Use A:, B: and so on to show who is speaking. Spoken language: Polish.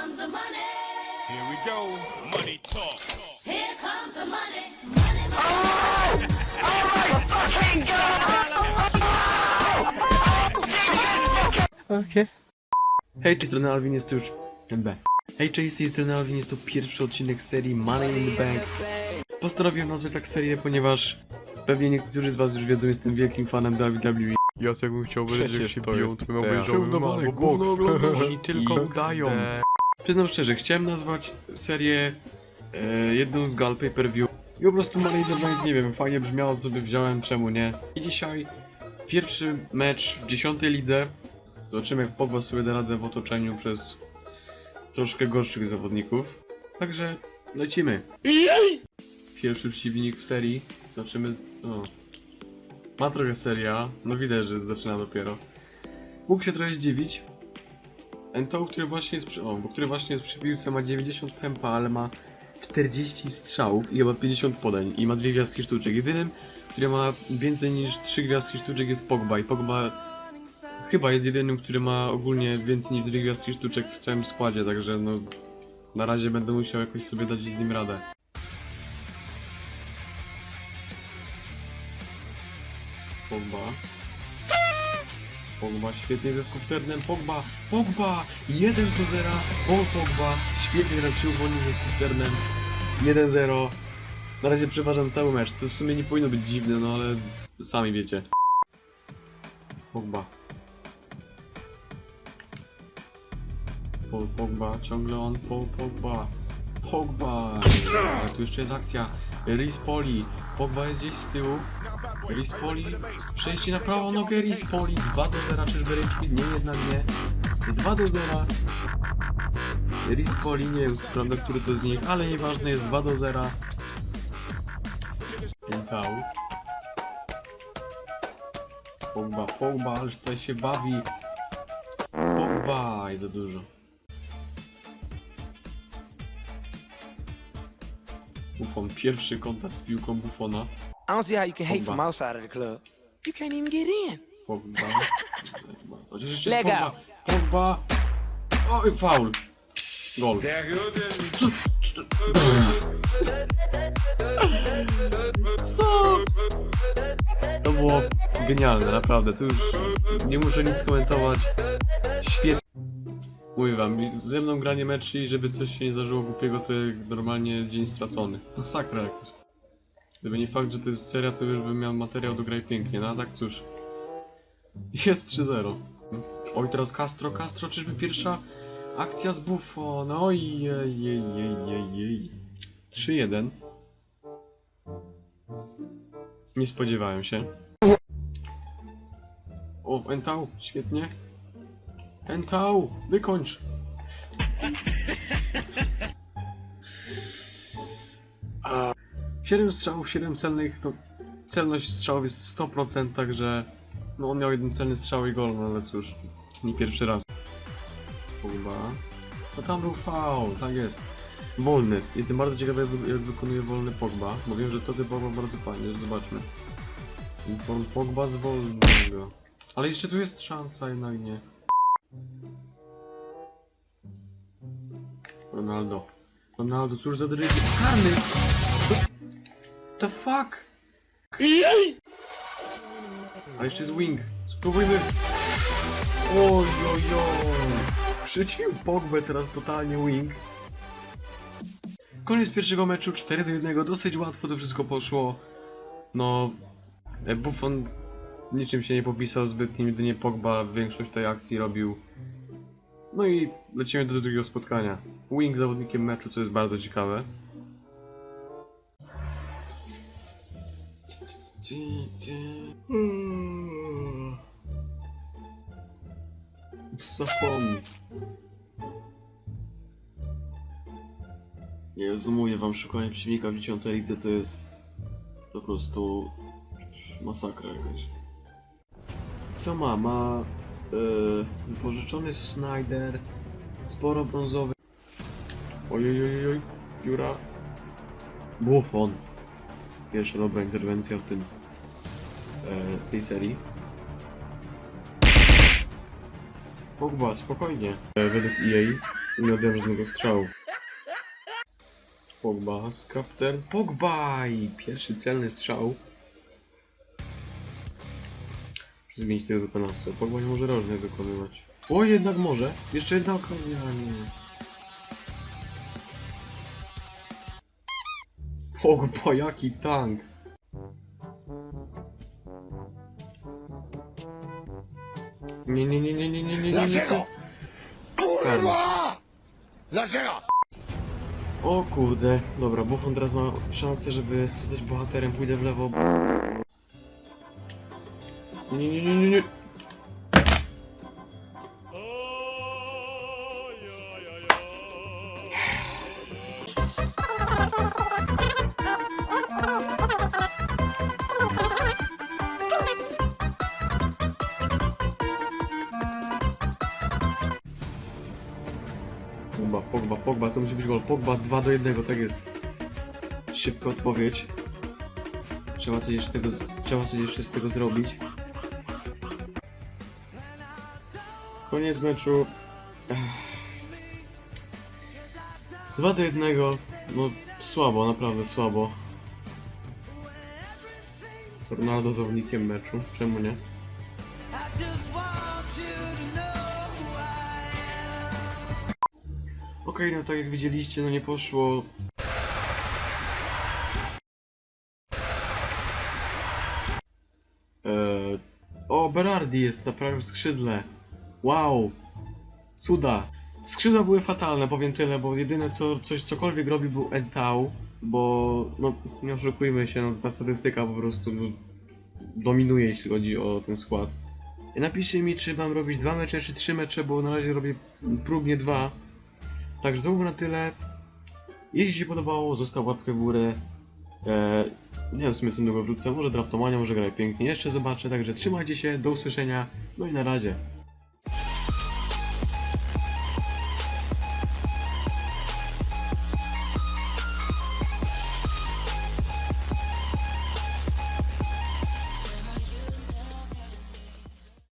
A: comes the money.
B: Here we go. Money talk.
A: Here comes the money. Money, money.
C: Okej. Hej, cześć, strony Alvin, jest to już... B. Hej, cześć, z tej strony Alvin, jest to pierwszy odcinek serii Money in the Bank. Postanowiłem nazwać tak serię, ponieważ pewnie niektórzy z was już wiedzą, jestem wielkim fanem WWE. Ja tak bym chciał wiedzieć, jak się biją twoją obejrzałym albo gówno oglądasz i tylko udają. Przyznam szczerze, chciałem nazwać serię e, jedną z gal pay-per-view. I po prostu Money Bank, nie wiem, fajnie brzmiało, sobie wziąłem, czemu nie. I dzisiaj pierwszy mecz w dziesiątej lidze. Zobaczymy jak Pogba sobie da radę w otoczeniu przez troszkę gorszych zawodników. Także lecimy. Pierwszy przeciwnik w serii. Zobaczymy. O. Ma trochę seria. No widać, że zaczyna dopiero. Mógł się trochę zdziwić. Ento, który właśnie jest przy, o, bo który właśnie jest przy piłce ma 90 tempa, ale ma 40 strzałów i chyba 50 podań i ma dwie gwiazdki sztuczek. Jedynym, który ma więcej niż 3 gwiazdki sztuczek jest Pogba i Pogba chyba jest jedynym, który ma ogólnie więcej niż dwie gwiazdki sztuczek w całym składzie, także no na razie będę musiał jakoś sobie dać z nim radę. Pogba. Pogba świetnie ze skufternem. Pogba! Pogba! 1 do 0. O Pogba! Świetnie teraz się uwolnił ze skufternem. 1-0. Na razie przeważam cały mecz, co w sumie nie powinno być dziwne, no ale sami wiecie. Pogba. Po, Pogba, ciągle on, po, Pogba. Pogba! Ale tu jeszcze jest akcja. Rispoli. Pogba jest gdzieś z tyłu. Rispoli. Przejście na prawą nogę Rispoli. 2 do 0, czyżby ręki? Nie, jednak nie. 2 do 0. Rispoli, nie wiem, prawda, który to z nich, ale nieważne, jest 2 do 0. Piętał. Pogba, Pogba, ale tutaj się bawi. Pogba, i za dużo. Buffon, pierwszy kontakt z piłką Buffona.
D: I don't see how you can hate
C: Pogba.
D: from outside of the club. You can't even get in.
C: Pogba. Chociaż jeszcze
D: Leg
C: jest Pogba. Pogba. Oj, faul. Gol. Co? To było genialne, naprawdę. Tu już nie muszę nic komentować. Świetnie. Mówię wam, ze mną granie meczy i żeby coś się nie zdarzyło głupiego, to jak normalnie dzień stracony. Masakra jakaś. Gdyby nie fakt, że to jest seria, to już bym miał materiał do graj pięknie, no a tak cóż. Jest 3-0. Oj, teraz Castro, Castro, czyżby pierwsza akcja z Buffon? Oj, jej, jej, jej, jej, jej. 3-1. Nie spodziewałem się. O, Entał, świetnie. Entał, wykończ. 7 strzałów, 7 celnych, to celność strzałów jest 100%, także no on miał jeden celny strzał i gol, no ale cóż, nie pierwszy raz. Pogba. No tam był faul, tak jest. Wolny. Jestem bardzo ciekawy jak, wy- jak wykonuje wolny Pogba, bo wiem, że to Pogba bardzo fajnie, zobaczmy. Pogba z wolnego. Ale jeszcze tu jest szansa, jednak nie. Ronaldo. Ronaldo, cóż za. Karny! The fuck? A jeszcze jest wing. Spróbujmy. Oj, oj, oj. Przeciw Pogbę teraz totalnie wing. Koniec pierwszego meczu, 4 do 1. Dosyć łatwo to wszystko poszło. No, e, Buffon niczym się nie popisał zbytnio, jedynie Pogba większość tej akcji robił. No i lecimy do drugiego spotkania. Wing zawodnikiem meczu, co jest bardzo ciekawe. Zapomnij. Nie rozumuję wam, szukanie przeciwnika w 10 lidze to jest po prostu masakra jakaś. Co ma? Ma yy, wypożyczony Snyder, sporo brązowy. Ojojojoj, dziura. Buffon. Pierwsza dobra interwencja w tym e, tej serii. Pogba, spokojnie. E, według EA Nie odjąłem żadnego strzału. Pogba z kapten. Pogba! I pierwszy celny strzał. Zmienić tego wykonawcę. Pogba nie może rożnych wykonywać. O, jednak może. Jeszcze jedna okazja. Nie. Pogba, jaki tank. Nie, nie, nie, nie, nie, nie, nie, nie.
E: Dlaczego?
C: Kurwa!
E: Dlaczego?
C: O kurde, dobra, Buffon teraz ma szansę, żeby zostać bohaterem, pójdę w lewo. Nie, nie, nie, nie, nie, Pogba, to musi być gol. Pogba 2 do 1, tak jest. Szybka odpowiedź. Trzeba coś jeszcze, tego, trzeba coś jeszcze z tego zrobić. Koniec meczu. Ech. 2 do 1. No słabo, naprawdę słabo. Ronaldo zawodnikiem meczu. Czemu nie? Okej, no tak jak widzieliście, no nie poszło. Eee, o, Berardi jest na prawym skrzydle. Wow! Cuda! Skrzydła były fatalne, powiem tyle, bo jedyne co, coś cokolwiek robi był Entau, bo no nie oszukujmy się, no ta statystyka po prostu no, dominuje jeśli chodzi o ten skład. Napiszcie mi, czy mam robić dwa mecze, czy trzy mecze, bo na razie robię próbnie dwa. Także to było na tyle. Jeśli się podobało, zostaw łapkę w górę. Eee, nie wiem w sumie co wrócę, może draftomania, może grać pięknie. Jeszcze zobaczę, także trzymajcie się, do usłyszenia, no i na razie.